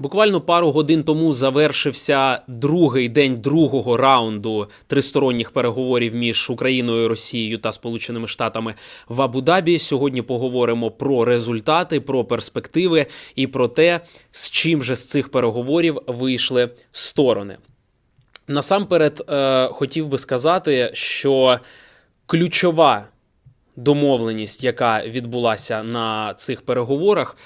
Буквально пару годин тому завершився другий день другого раунду тристоронніх переговорів між Україною, Росією та Сполученими Штатами в Абу-Дабі. Сьогодні поговоримо про результати, про перспективи і про те, з чим же з цих переговорів вийшли сторони. Насамперед, е, хотів би сказати, що ключова домовленість, яка відбулася на цих переговорах,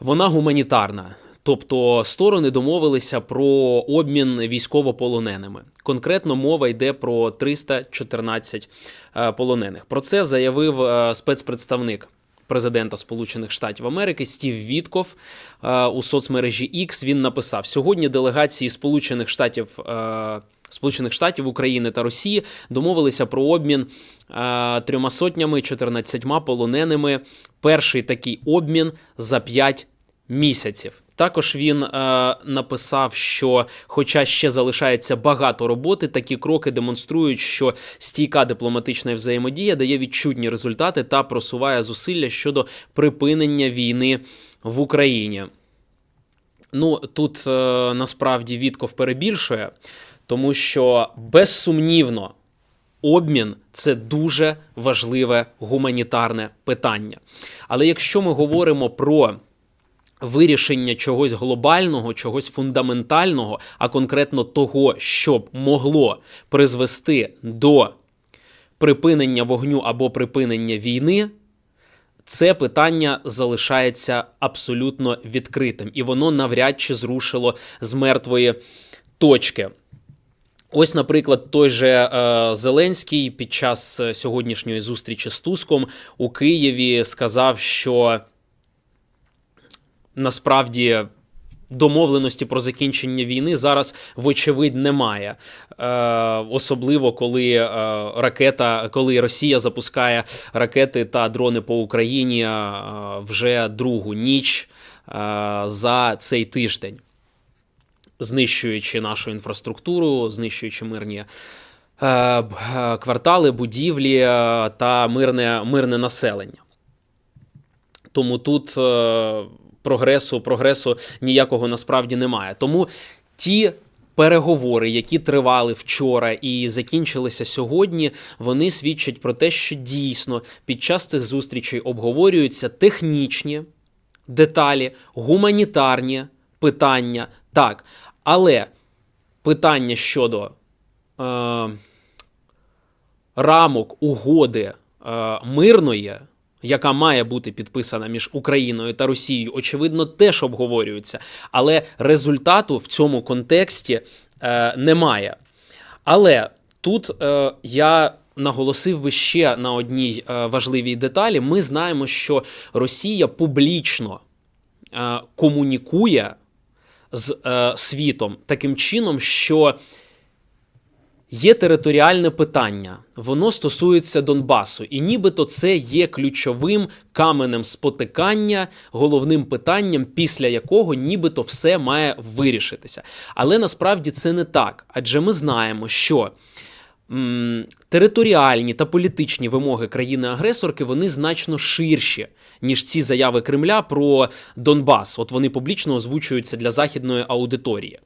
вона гуманітарна. Тобто сторони домовилися про обмін військовополоненими. Конкретно мова йде про 314 е, полонених. Про це заявив е, спецпредставник президента Сполучених Штатів Америки Стів Вітков е, у соцмережі X. Він написав: сьогодні делегації Сполучених Штатів. Сполучених Штатів України та Росії домовилися про обмін трьома сотнями 14 полоненими. Перший такий обмін за 5 місяців. Також він е, написав, що, хоча ще залишається багато роботи, такі кроки демонструють, що стійка дипломатична взаємодія дає відчутні результати та просуває зусилля щодо припинення війни в Україні. Ну тут е, насправді Вітков перебільшує, тому що безсумнівно обмін це дуже важливе гуманітарне питання. Але якщо ми говоримо про вирішення чогось глобального, чогось фундаментального, а конкретно того, що могло призвести до припинення вогню або припинення війни, це питання залишається абсолютно відкритим, і воно навряд чи зрушило з мертвої точки. Ось, наприклад, той же е, Зеленський під час е, сьогоднішньої зустрічі з Туском у Києві сказав, що насправді домовленості про закінчення війни зараз, вочевидь, немає. Е, особливо коли е, ракета, коли Росія запускає ракети та дрони по Україні е, вже другу ніч е, за цей тиждень, знищуючи нашу інфраструктуру, знищуючи мирні. е, е, Квартали, будівлі е, та мирне, мирне населення. Тому тут е, прогресу, прогресу ніякого насправді немає. Тому ті переговори, які тривали вчора і закінчилися сьогодні, вони свідчать про те, що дійсно під час цих зустрічей обговорюються технічні деталі, гуманітарні питання. Так, але питання щодо е, рамок угоди е, мирної, яка має бути підписана між Україною та Росією, очевидно, теж обговорюються. Але результату в цьому контексті е, немає. Але тут е, я наголосив би ще на одній е, важливій деталі. Ми знаємо, що Росія публічно е, комунікує з е, світом таким чином, що Є територіальне питання, воно стосується Донбасу, і нібито це є ключовим каменем спотикання, головним питанням, після якого нібито все має вирішитися. Але насправді це не так, адже ми знаємо, що територіальні та політичні вимоги країни-агресорки вони значно ширші, ніж ці заяви Кремля про Донбас. От вони публічно озвучуються для західної аудиторії.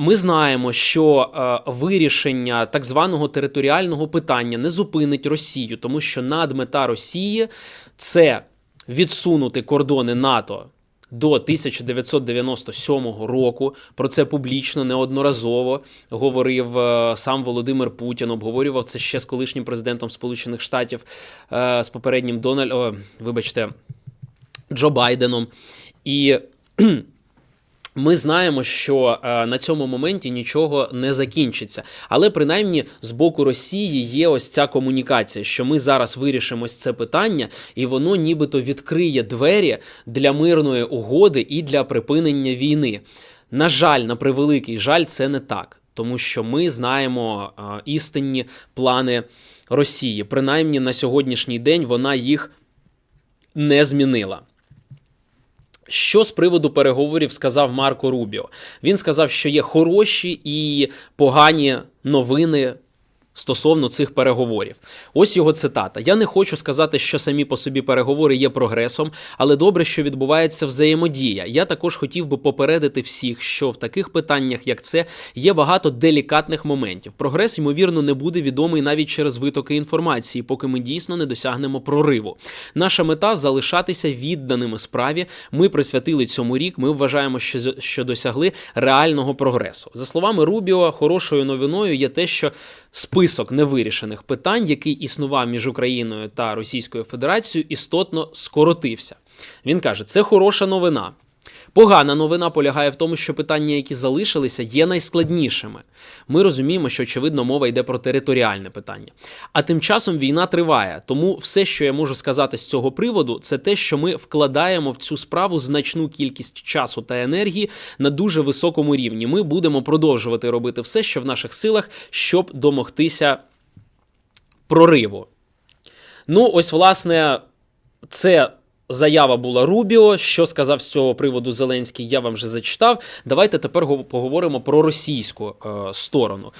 Ми знаємо, що е, вирішення так званого територіального питання не зупинить Росію, тому що надмета Росії це відсунути кордони НАТО до 1997 року. Про це публічно неодноразово говорив е, сам Володимир Путін. Обговорював це ще з колишнім президентом Сполучених Штатів, е, з попереднім Дональд, о, вибачте, Джо Байденом. І ми знаємо, що е, на цьому моменті нічого не закінчиться. Але принаймні з боку Росії є ось ця комунікація, що ми зараз вирішимо ось це питання, і воно нібито відкриє двері для мирної угоди і для припинення війни. На жаль, на превеликий жаль, це не так, тому що ми знаємо е, істинні плани Росії. Принаймні на сьогоднішній день вона їх не змінила. Що з приводу переговорів сказав Марко Рубіо? Він сказав, що є хороші і погані новини стосовно цих переговорів. Ось його цитата. Я не хочу сказати, що самі по собі переговори є прогресом, але добре, що відбувається взаємодія. Я також хотів би попередити всіх, що в таких питаннях, як це, є багато делікатних моментів. Прогрес, ймовірно, не буде відомий навіть через витоки інформації, поки ми дійсно не досягнемо прориву. Наша мета залишатися відданими справі. Ми присвятили цьому рік. Ми вважаємо, що, що досягли реального прогресу. За словами Рубіо, хорошою новиною є те, що список невирішених питань, який існував між Україною та Російською Федерацією, істотно скоротився. Він каже: це хороша новина. Погана новина полягає в тому, що питання, які залишилися, є найскладнішими. Ми розуміємо, що очевидно мова йде про територіальне питання. А тим часом війна триває. Тому все, що я можу сказати з цього приводу, це те, що ми вкладаємо в цю справу значну кількість часу та енергії на дуже високому рівні. Ми будемо продовжувати робити все, що в наших силах, щоб домогтися прориву. Ну, ось, власне, це заява була Рубіо. Що сказав з цього приводу Зеленський, я вам вже зачитав. Давайте тепер поговоримо про російську е, сторону.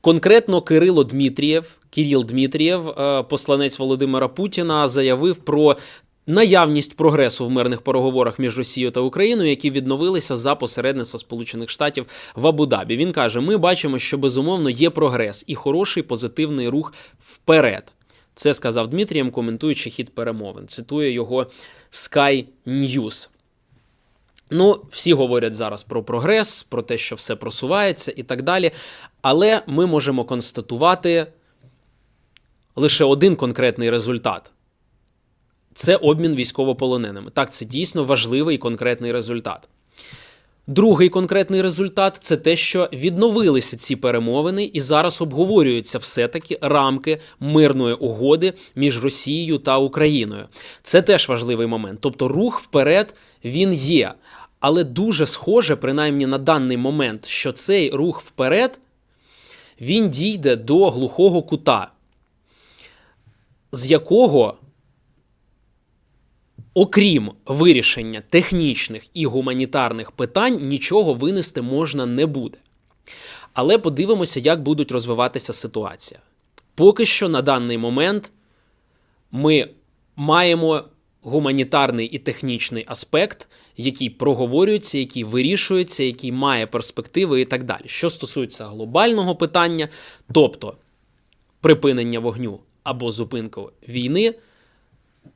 Конкретно Кирило Дмитрієв, Кирил Дмитрієв, е, посланець Володимира Путіна, заявив про наявність прогресу в мирних переговорах між Росією та Україною, які відновилися за посередництва Сполучених Штатів в Абу-Дабі. Він каже: ми бачимо, що безумовно є прогрес і хороший позитивний рух вперед. Це сказав Дмитрієм, коментуючи хід перемовин. Цитує його Sky News. Ну, всі говорять зараз про прогрес, про те, що все просувається і так далі. Але ми можемо констатувати лише один конкретний результат. Це обмін військовополоненими. Так, це дійсно важливий і конкретний результат. Другий конкретний результат це те, що відновилися ці перемовини, і зараз обговорюються все-таки рамки мирної угоди між Росією та Україною. Це теж важливий момент. Тобто, рух вперед він є. Але дуже схоже, принаймні на даний момент, що цей рух вперед він дійде до глухого кута, з якого окрім вирішення технічних і гуманітарних питань, нічого винести можна не буде. Але подивимося, як будуть розвиватися ситуація. Поки що на даний момент ми маємо гуманітарний і технічний аспект, який проговорюється, який вирішується, який має перспективи і так далі. Що стосується глобального питання, тобто припинення вогню або зупинку війни,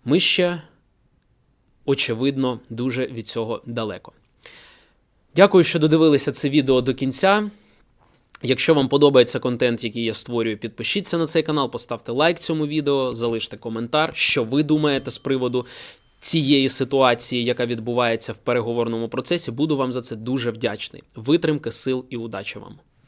ми ще очевидно, дуже від цього далеко. Дякую, що додивилися це відео до кінця. Якщо вам подобається контент, який я створюю, підпишіться на цей канал, поставте лайк цьому відео, залиште коментар, що ви думаєте з приводу цієї ситуації, яка відбувається в переговорному процесі. Буду вам за це дуже вдячний. Витримки, сил і удачі вам!